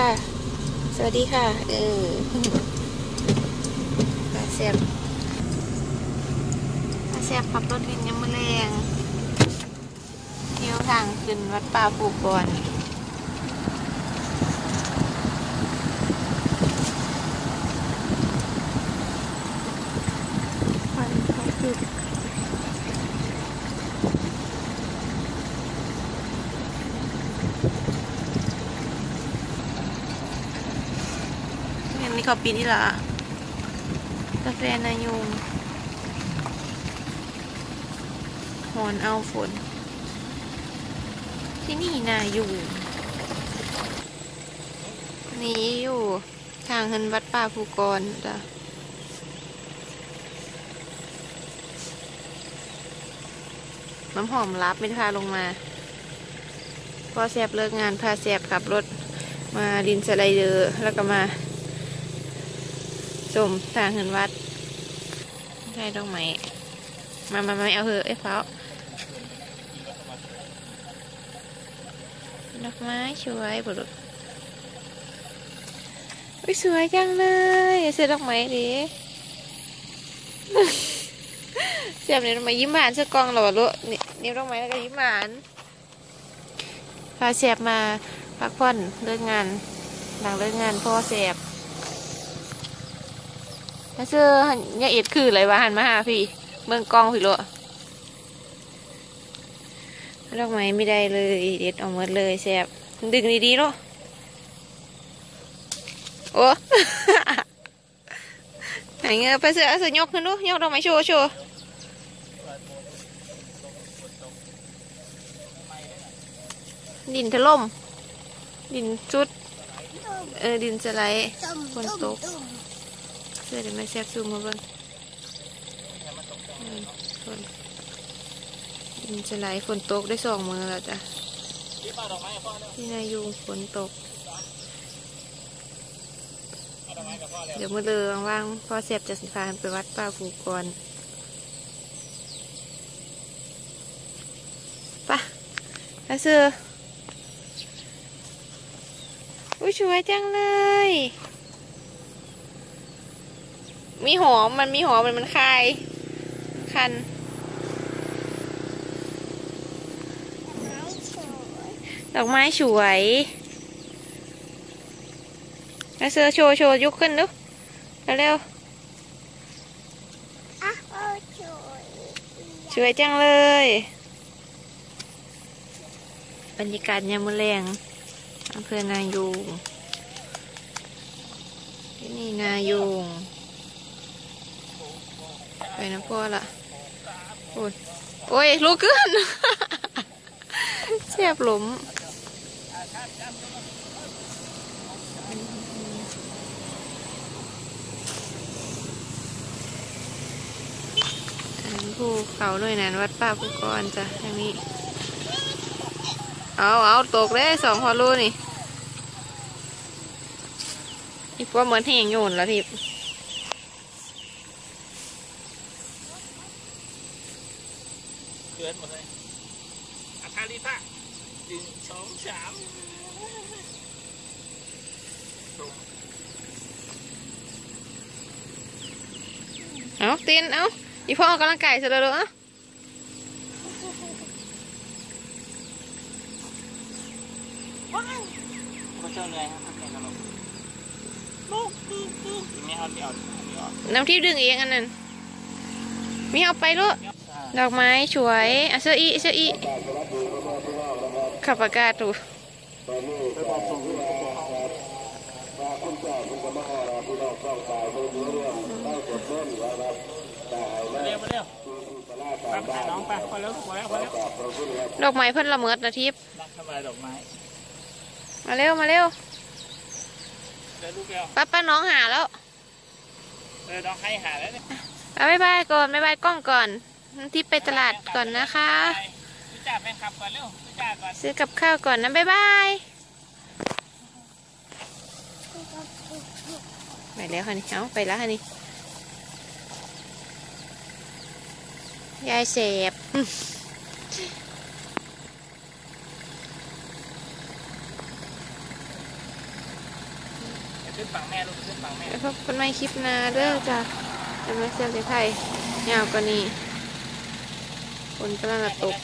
ค่ะ สวัสดีค่ะ เออปลาแซบปลาแซบขับรถวินยังมือแรงเที่ยวทางขึ้นวัดป่าปูกรอน ควันเขาจุดงั้ นี่เขาปีนี่ละกาแฟนายุงหอนเอาฝน ที่นี่นายุงนี่อยู่ทางเฮินวัดป่าภูกรจ้ะน้ำหอมรับไม่พาลงมา พอแซบเลิกงานพาแซบขับรถมาดินสไลเดอร์แล้วก็มา ชมทางเหินวัดใช่ดอกไม้มามามาเอาเหอะไอ้ฟ้าดอกไม้สวยบุรุษอุ้ยสวยจังเลยเสียดอกไม้ดิเสียบเนี่ยมายิ้มหวานเสื้อกองหรอลูกนี่นิ้วต้องไหมแล้วก็ยิ้มหวานพาเสียบมาพักผ่อนเลิกงานหลังเลิกงานพ่อเสียบ แล้วเสื้อเนี่ยเอ็ดคืออะไรวะหันมาหาพี่ เมืองกองพี่ลูกดอกไม้ไม่ได้เลยเด็ดออกหมดเลยเสียบดึงดีๆลูกโอ้ไหนเงี้ยไปเสือเสือยกขึ้นดูยกดอกไม้โชว์โชว์ดินถล่ม ดินจุด เออ ดินสไลด์ฝนตก เสื้อเดี๋ยวไม่แซบซูมมาเบิ่งฝนดินสไลฝนตกได้สองมือแล้วจ้ะที่นายูงฝนตก เดี๋ยวมือเรือว่างๆพ่อเสียบจะสิพาไปวัดป่าภูกรไปะแล้วเสื้ออุ้ยสวยจังเลย มีหอมมันมีหอมมันมันคาย คัน ดอกไม้สวยแล้วเสือโชว์โชว์ยกขึ้นดูเร็วๆสวยจังเลย บรรยากาศยามมื้อแรงอำเภอนายูงที่นี่นายูง ไปนะพ่อละโอ้ยโอ้ยลุกขึ้นเสียบหลุมอันภูเขาด้วยนะวัดป่าภูกรจ้ะทางนี้ เอาเอาตกเลยสองพอลูนี่อีกว่าเหมือนแห้งโยนแล้วทิพ เกินหมดเลยอาคาลิตะหนึ่งสองสามตรงเอาตีนเอาอีพ่อออกกำลังกายเสร็จแล้วเหรอก็เจ้าเหนื่อยครับแข่งกันหรอกปุ๊บปุ๊บปุ๊บไม่เอาไม่เอาไม่เอาน้ำทิพย์ดึงเองอันนั้น มีเอาไปลูก ดอกไม้สวยอะเสื้ออีเสื้ออีขับอากาศดูมาเร็วมาเร็วไปไปน้องไปพอแล้วพอแล้วพอแล้วดอกไม้เพิ่นละเมิดนะทิพย์มาเร็วมาเร็วป้าป้าน้องหาแล้วเออน้องให้หาแล้วเนี่ยอะบ๊ายบายก่อนบ๊ายบายกล้องก่อน ที่ไปตลาดก่อนนะคะซื้อกับข้าวก่อนนะบ๊ายบายไปแล้วฮันนี่เอาไปแล้วฮันนี่ยายเสพขึ้นฝั่งแม่ลูกขึ้นฝั่งแม่พบกันใม่คลิปนะเด้อจ้ะจะมาเซลล์ไทยยาวกว่านี้ คนกำลังตก